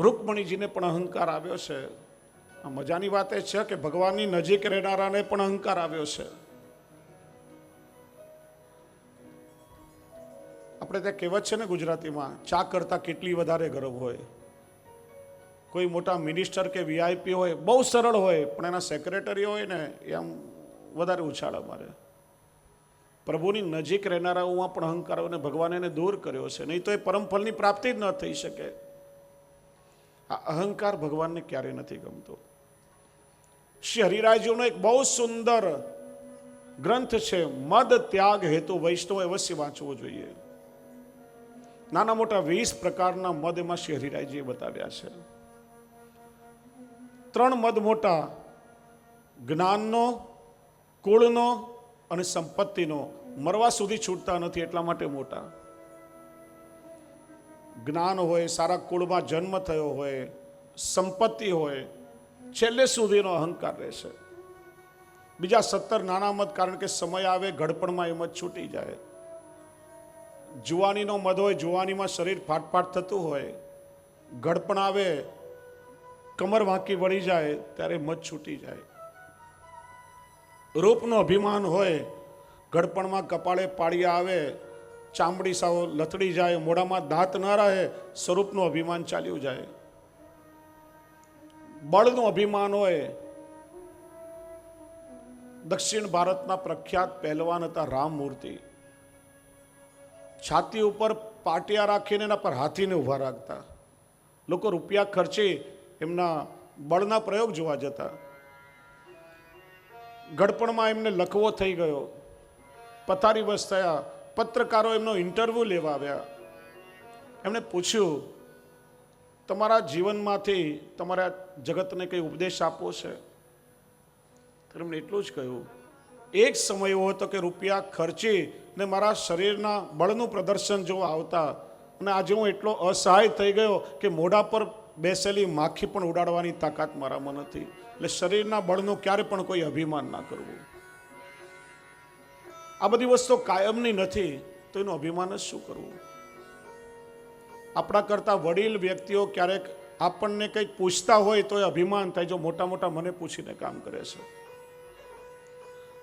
રૂકમણીજીને પણ અહંકાર આવ્યો છે. આ મજાની વાત એ છે કે ભગવાનની નજીક રહેનારાને પણ અહંકાર આવ્યો છે. આપણે ત્યાં કહેવત છે ને ગુજરાતીમાં, ચા કરતાં કેટલી વધારે ગરમ હોય. કોઈ મોટા મિનિસ્ટર કે વીઆઈપી હોય, બહુ સરળ હોય, પણ એના સેક્રેટરી હોય ને, એ આમ વધારે ઉછાળા મારે પ્રભુની નજીક રહેનારાઓમાં પણ અહંકાર અને ભગવાને એને દૂર કર્યો છે. નહીં તો એ પરમફલની પ્રાપ્તિ જ ન થઈ શકે. આ અહંકાર ભગવાનને ક્યારેય નથી ગમતો. શ્રી હરિરાયજીનો એક બહુ સુંદર ગ્રંથ છે, મદ ત્યાગ હેતુ વૈષ્ણવ અવશ્ય વાંચવો જોઈએ. નાના મોટા વીસ પ્રકારના મદ એમાં શ્રી હરિરાયજીએ બતાવ્યા છે. ત્રણ મદ મોટા, જ્ઞાનનો, કુળનો અને સંપત્તિનો. મરવા સુધી છૂટતા નથી એટલા માટે મોટા. જ્ઞાન હોય, સારા કુળમાં જન્મ થયો હોય, સંપત્તિ હોય, છેલ્લે સુધીનો અહંકાર રહેશે. બીજા સત્તર નાના મત કારણ કે સમય આવે ઘડપણમાં એ મત છૂટી જાય. જુવાનીનો મધ હોય, જુવાનીમાં શરીર ફાટફાટ થતું હોય ઘડપણ આવે, કમર વાંકી વળી જાય, ત્યારે મત છૂટી જાય. રૂપનો અભિમાન હોય ઘડપણમાં કપાળે પાળિયા આવે ચામડી સાવ લથડી જાય, મોઢામાં દાંત ન રહે, સ્વરૂપનું અભિમાન ચાલ્યું જાય. બળનું અભિમાન હોય, દક્ષિણ ભારતના પ્રખ્યાત પહેલવાન હતા રામ મૂર્તિ. છાતી ઉપર પાટિયા રાખીને એના પર હાથીને ઊભા રાખતા. લોકો રૂપિયા ખર્ચી એમના બળના પ્રયોગ જોવા જતા. ગડપણમાં એમને લખવો થઈ ગયો. પથારી વશ થયા. પત્રકારો એમનો ઇન્ટરવ્યૂ લેવા આવ્યા. એમણે પૂછ્યું, તમારા જીવનમાંથી તમારા જગતને કંઈ ઉપદેશ આપવો છે? એમણે એટલું જ કહ્યું, એક સમય એવો હતો કે રૂપિયા ખર્ચી ને મારા શરીરના બળનું પ્રદર્શન જો આવતા અને આજે હું એટલો અસહાય થઈ ગયો કે મોઢા પર બેસેલી માખી પણ ઉડાડવાની તાકાત મારામાં નથી એટલે શરીરના બળનું ક્યારે પણ કોઈ અભિમાન ના કરવું. આ બધી વસ્તુ કાયમની નથી, તો એનું અભિમાન જ શું કરવું? આપણા કરતાં વડીલ વ્યક્તિઓ ક્યારેક આપણને કંઈક પૂછતા હોય તો એ અભિમાન થાય જો મોટા મોટા મને પૂછીને કામ કરે છે.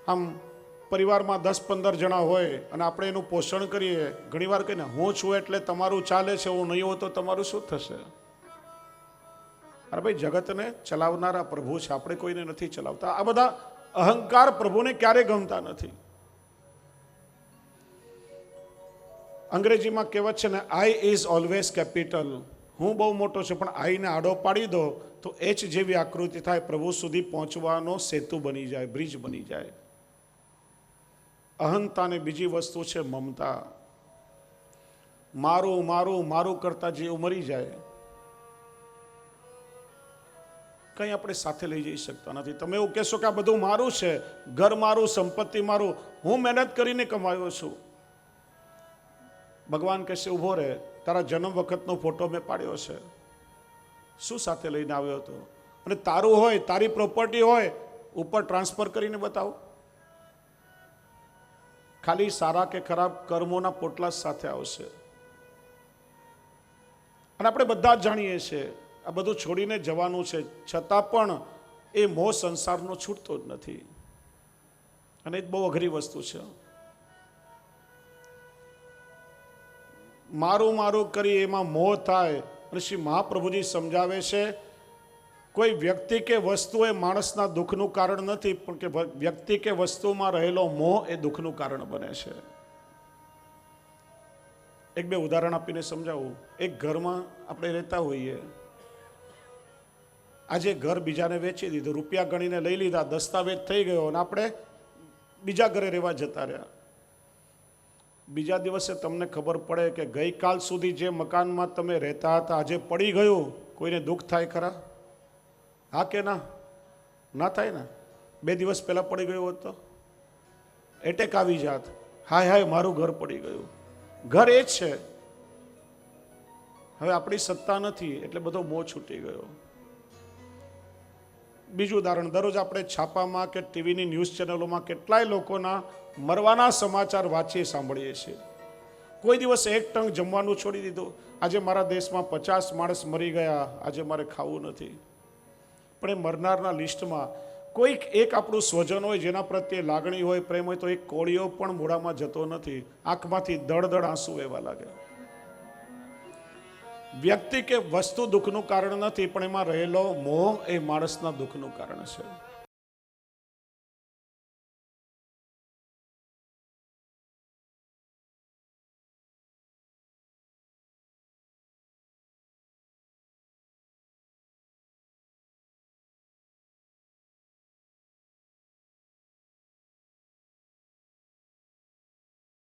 આમ પરિવારમાં દસ પંદર જણા હોય અને આપણે એનું પોષણ કરીએ, ઘણીવાર કહીને હું છું એટલે તમારું ચાલે છે, હું નહીં હોઉં તો તમારું શું થશે? અરે ભાઈ, જગતને ચલાવનારા પ્રભુ છે, આપણે કોઈને નથી ચલાવતા. આ બધા અહંકાર પ્રભુને ક્યારે ગમતા નથી? અંગ્રેજીમાં કહેવત છે ને આઈ ઇઝ ઓલવેઝ કેપિટલ હું બહુ મોટો છું, પણ આઈને આડો પાડી દો, તો એચ જેવી આકૃતિ થાય, પ્રભુ સુધી પહોંચવાનો સેતુ બની જાય, બ્રિજ બની જાય. અહંતાને બીજી વસ્તુ છે મમતા. મારું મારું મારું કરતા જે મરી જાય, કંઈ આપણે સાથે લઈ જઈ શકતા નથી. તમે એવું કહેશો કે આ બધું મારું છે, ઘર મારું, સંપત્તિ મારું, હું મહેનત કરીને કમાયો છું. ભગવાન કહેશે ઊભો રહે. તારા જન્મ વખતનો ફોટો મેં પાડ્યો છે. શું સાથે લઈને આવ્યો હતો? અને તારું હોય, તારી પ્રોપર્ટી હોય, ઉપર ટ્રાન્સફર કરીને બતાવો. ખાલી સારા કે ખરાબ કર્મોના પોટલા સાથે આવશે. અને આપણે બધા જ જાણીએ છીએ, આ બધું છોડીને જવાનું છે. છતાં પણ એ મોહ સંસારનો છૂટતો જ નથી. અને એક બહુ અઘરી વસ્તુ છે. મારું મારું કરી એમાં મોહ થાય. અને શ્રી મહાપ્રભુજી સમજાવે છે, કોઈ વ્યક્તિ કે વસ્તુ એ માણસના દુઃખનું કારણ નથી, પણ કે વ્યક્તિ કે વસ્તુમાં રહેલો મોહ એ દુઃખનું કારણ બને છે. એક બે ઉદાહરણ આપીને સમજાવું. એક ઘરમાં આપણે રહેતા હોઈએ. આજે ઘર બીજાને વેચી દીધું, રૂપિયા ગણીને લઈ લીધા, દસ્તાવેજ થઈ ગયો અને આપણે બીજા ઘરે રહેવા જતા રહ્યા. બીજા દિવસે તમને ખબર પડે કે ગઈકાલ સુધી જે મકાનમાં તમે રહેતા હતા, આજે પડી ગયું, કોઈને દુઃખ થાય ખરા? હા કે ના? ના થાય ને? બે દિવસ પહેલાં પડી ગયું હોત તો? એટેક આવી જાત. હાય હાય, મારું ઘર પડી ગયું. ઘર એ જ છે. હવે આપણી સત્તા નથી, એટલે બધો મોહ છૂટી ગયો. બીજું ઉદાહરણ, દરરોજ આપણે છાપામાં કે ટીવીની ન્યૂઝ ચેનલોમાં કેટલાય લોકોના મરવાના સમાચાર વાંચીએ, સાંભળીએ છીએ. કોઈ દિવસ એક ટંગ જમવાનું છોડી દીધું. આજે મારા દેશમાં પચાસ માણસ મરી ગયા. આજે મારે ખાવું નથી. પણ એ મરનારના લિસ્ટમાં કોઈક એક આપણું સ્વજન હોય, જેના પ્રત્યે લાગણી હોય, પ્રેમ હોય, તો એક કોળીઓ પણ મોઢામાં જતો નથી. આંખમાંથી દળદળ આંસુ એવા લાગે. વ્યક્તિ કે વસ્તુ દુઃખનું કારણ નથી, પણ એમાં રહેલો મોહ એ માણસના દુઃખનું કારણ છે.